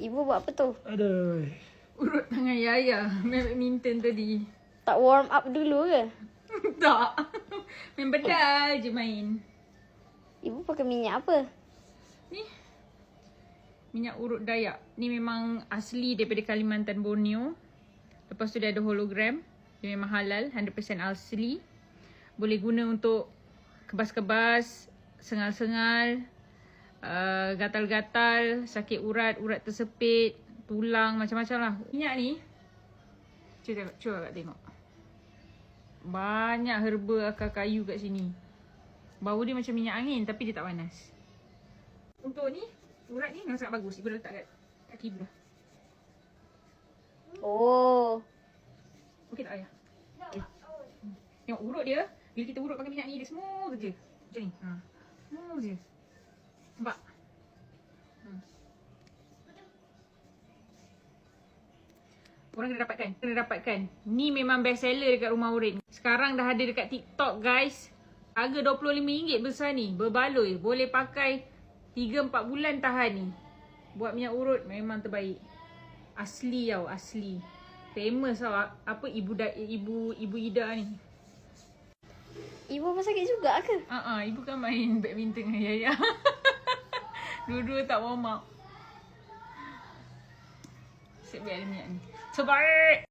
Ibu buat apa tu? Aduh. Urut tangan Yaya main badminton tadi. Tak warm up dulu ke? tak. Main bedal je main. Ibu pakai minyak apa? Ni. Minyak urut Dayak. Ni memang asli daripada Kalimantan Borneo. Lepas tu dia ada hologram. Dia memang halal, 100% asli. Boleh guna untuk kebas-kebas, sengal-sengal, uh, gatal-gatal, sakit urat, urat tersepit, tulang, macam-macam lah. Minyak ni, cuba tengok, cuba kakak tengok. Banyak herba akar kayu kat sini. Bau dia macam minyak angin tapi dia tak panas. Untuk ni, urat ni memang sangat bagus. Ibu dah letak kat kaki ibu dah. Oh. Okey tak ayah? Okay. Hmm. Tengok urut dia. Bila kita urut pakai minyak ni, dia smooth je. Macam ni. Ha. Smooth je. Nampak? Hmm. Korang kena dapatkan. Kena dapatkan. Ni memang best seller dekat rumah Urin. Sekarang dah ada dekat TikTok guys. Harga RM25 besar ni. Berbaloi. Boleh pakai 3-4 bulan tahan ni. Buat minyak urut memang terbaik. Asli tau. Asli. Famous tau. Apa ibu da, ibu ibu Ida ni. Ibu pun sakit juga ke? Ah uh-uh, ibu kan main badminton dengan Yaya. Dua-dua tak warm up. Siap biar ada minyak ni. Terbaik!